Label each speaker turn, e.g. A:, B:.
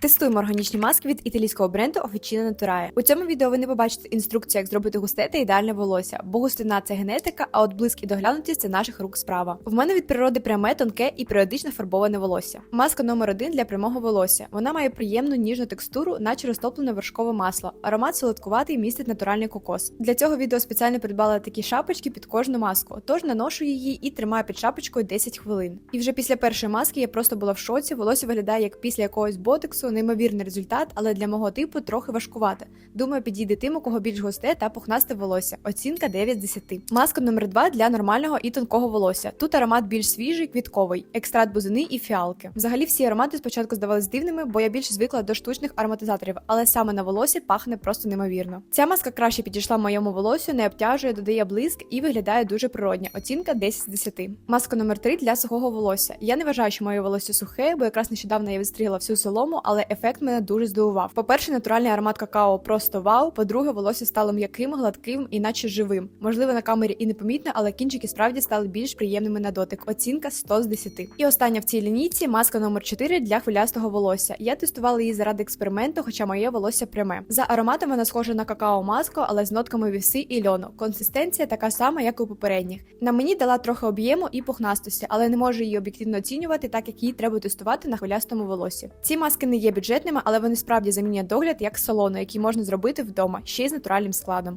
A: Тестуємо органічні маски від італійського бренду Officina Naturae. У цьому відео ви не побачите інструкцію, як зробити густе та ідеальне волосся, бо густина це генетика, а от блиск і доглянутість це наших рук справа. В мене від природи пряме, тонке і періодично фарбоване волосся. Маска номер один для прямого волосся. Вона має приємну ніжну текстуру, наче розтоплене вершкове масло. Аромат солодкуватий містить натуральний кокос. Для цього відео спеціально придбала такі шапочки під кожну маску, тож наношу її і тримаю під шапочкою 10 хвилин. І вже після першої маски я просто була в шоці. Волосся виглядає як після якогось ботексу, неймовірний результат, але для мого типу трохи важкувате. Думаю, підійде тим, у кого більш густе та пухнасте волосся. Оцінка 9 з 10. Маска номер 2 для нормального і тонкого волосся. Тут аромат більш свіжий, квітковий, екстракт бузини і фіалки. Взагалі всі аромати спочатку здавались дивними, бо я більш звикла до штучних ароматизаторів, але саме на волосі пахне просто неймовірно. Ця маска краще підійшла моєму волосю, не обтяжує, додає блиск і виглядає дуже природньо. Оцінка 10 з 10. Маска номер 3 для сухого волосся. Я не вважаю, що моє волосся сухе, бо якраз нещодавно я відстригла всю солому, але ефект мене дуже здивував. По-перше, натуральний аромат какао просто вау. По-друге, волосся стало м'яким, гладким і наче живим. Можливо, на камері і непомітно, але кінчики справді стали більш приємними на дотик. Оцінка 100 з 10. І остання в цій лінійці маска номер 4 для хвилястого волосся. Я тестувала її заради експерименту, хоча моє волосся пряме. За ароматом вона схожа на какао маску, але з нотками віси і льону. Консистенція така сама, як у попередніх. На мені дала трохи об'єму і пухнастості, але не можу її об'єктивно оцінювати, так як її треба тестувати на хвилястому волосі. Ці маски не є бюджетними, але вони справді замінять догляд як салону, який можна зробити вдома, ще й з натуральним складом.